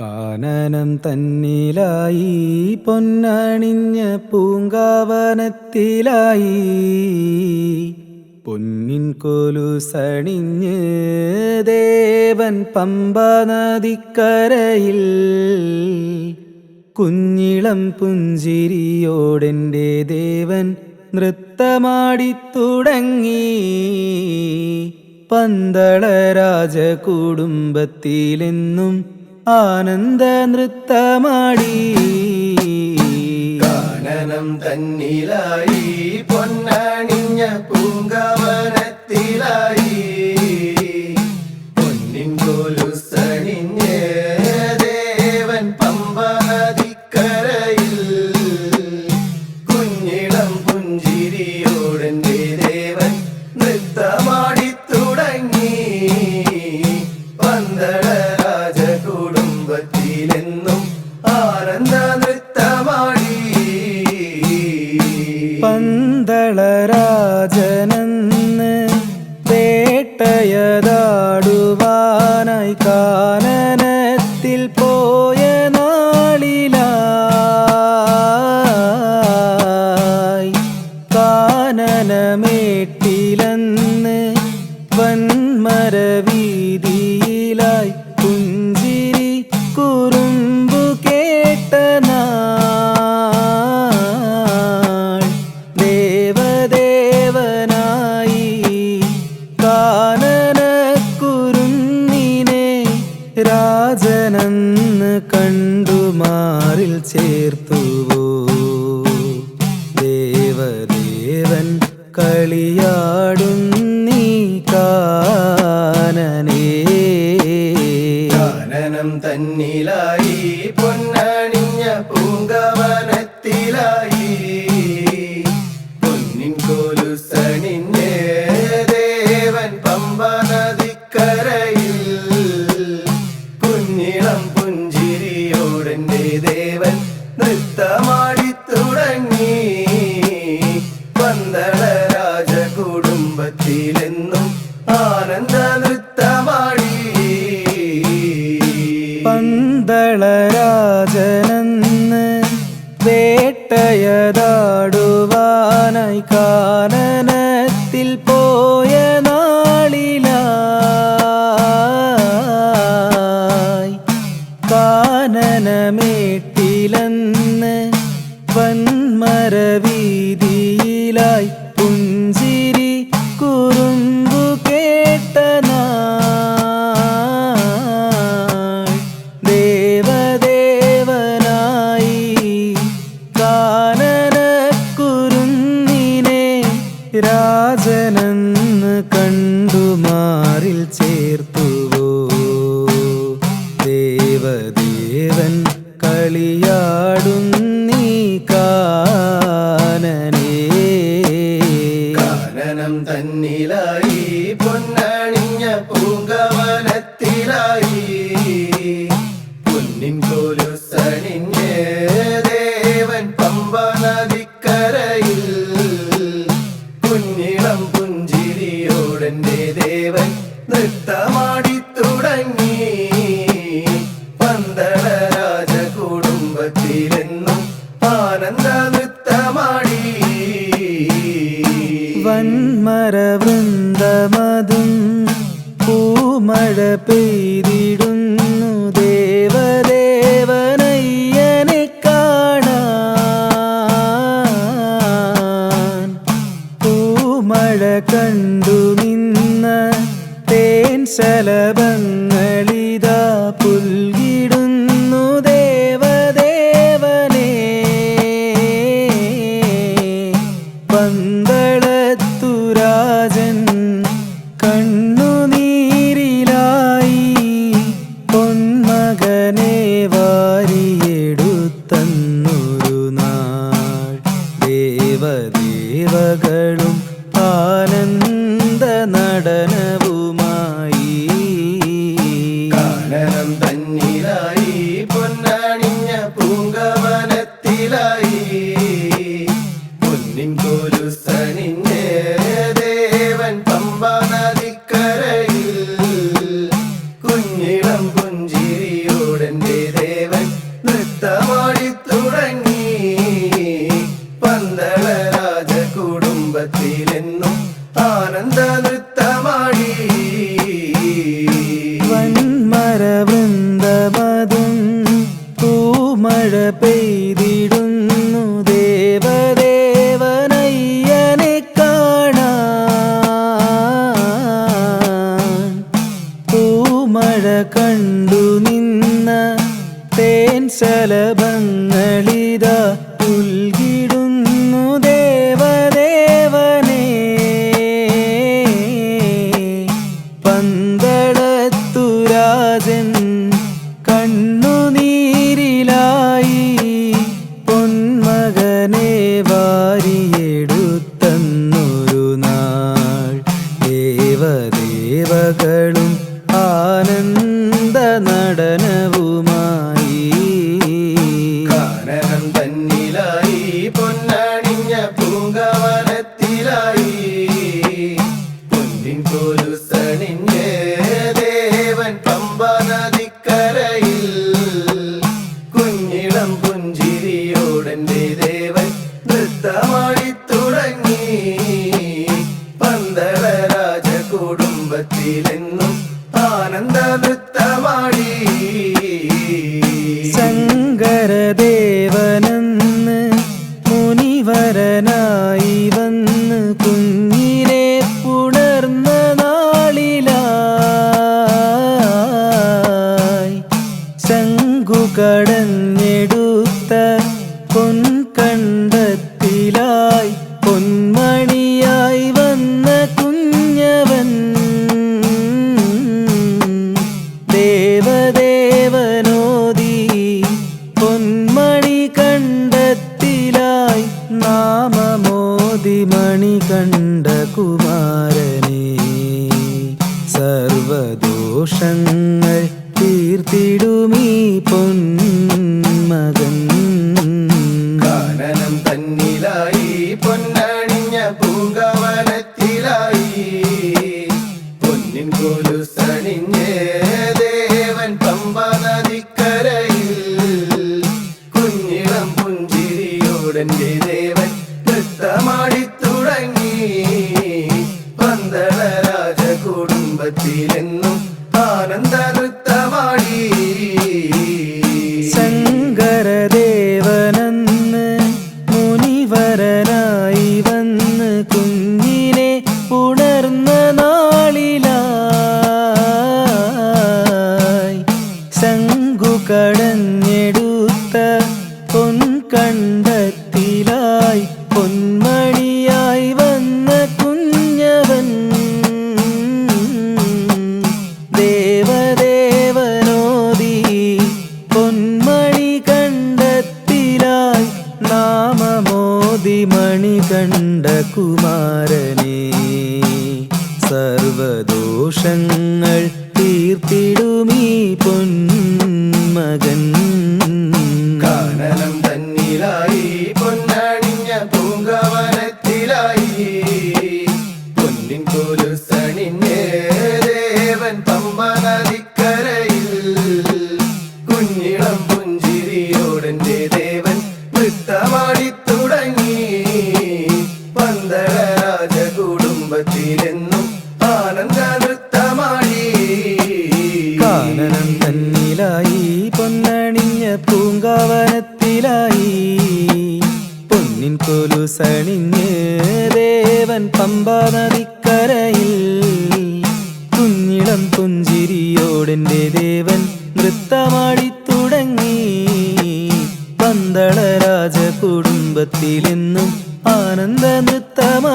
കാനനം തന്നിലായി പൊന്നണിഞ്ഞ പൂങ്കാവനത്തിലായി. പൊന്നിൻ കൊലുസണിഞ്ഞ് ദേവൻ പമ്പ നദിക്കരയിൽ കുഞ്ഞിളം പുഞ്ചിരിയോടെന്റെ ദേവൻ നൃത്തമാടിത്തുടങ്ങി. പന്തള രാജകുടുംബത്തിലെന്നും ആനന്ദ നൃത്തമാടി. കാനനം തന്നിലായി പൊന്നണിഞ്ഞ പൂങ്കവനത്തിലായി കാനനത്തിൽ പോയ ദേവദേവൻ കളിയാടുന്നീ കാനനേ. കാനനം തന്നിലായി പൊന്നണിഞ്ഞ പൂങ്കവനത്തിലായി. പൊന്നിൻ കോലുസണിഞ്ഞേ ദേവൻ പമ്പ കാനനമേട്ടിലെന്ന് വൻമരവീതിയിലായി പുഞ്ചിരി കുറുമ്പു കേട്ട ദേവദേവനായി കാനന കാനനക്കുരുന്നിനെ രാജനെന്ന് പൊന്നണിഞ്ഞ പൂങ്കവനത്തിലായി പന്തളത്തുരാജൻ കണ്ണുനീരിലായി പൊന്മകനെ വാരിയെടുത്തന്നൊരു നാൾ. ദേവദേവകളും ആനന്ദ നടനവുമായി പെയ്തിടുന്നു ദേവദേവനയ്യനെ കാണാൻ. പൂമഴ കണ്ടു നിന്ന തേൻ ശലഭങ്ങളിത ദേവദേവകളും ആനന്ദ നടനവുമായി. കാനനം തന്നിലായി പൊന്നണിഞ്ഞ പൂങ്കവനത്തിലായി. പൊന്നിൻ കൊലുസണിഞ്ഞ് ദേവൻ പമ്പ നദിക്കരയിൽ പൊന്മണിയായി വന്ന കുഞ്ഞവൻ. ദേവദേവനോദി പൊന്മണി കണ്ടത്തിലായി നാമമോദി മണി കണ്ട കുമാരനെ. സർവദോഷങ്ങൾ ദേവൻ പമ്പ നദിക്കരയിൽ സർവദോഷങ്ങൾ തീർത്തിടുമീ പൊന്മകൻ. കാനനം തന്നിലായി കൊലുസണിഞ്ഞ് ദേവൻ പമ്പ നദിക്കരയിൽ കുഞ്ഞിളം പുഞ്ചിരിയോടെന്റെ ദേവൻ നൃത്തമാടി തുടങ്ങി. പന്തള രാജ കുടുംബത്തിലെന്നും ആനന്ദ നൃത്തമാടി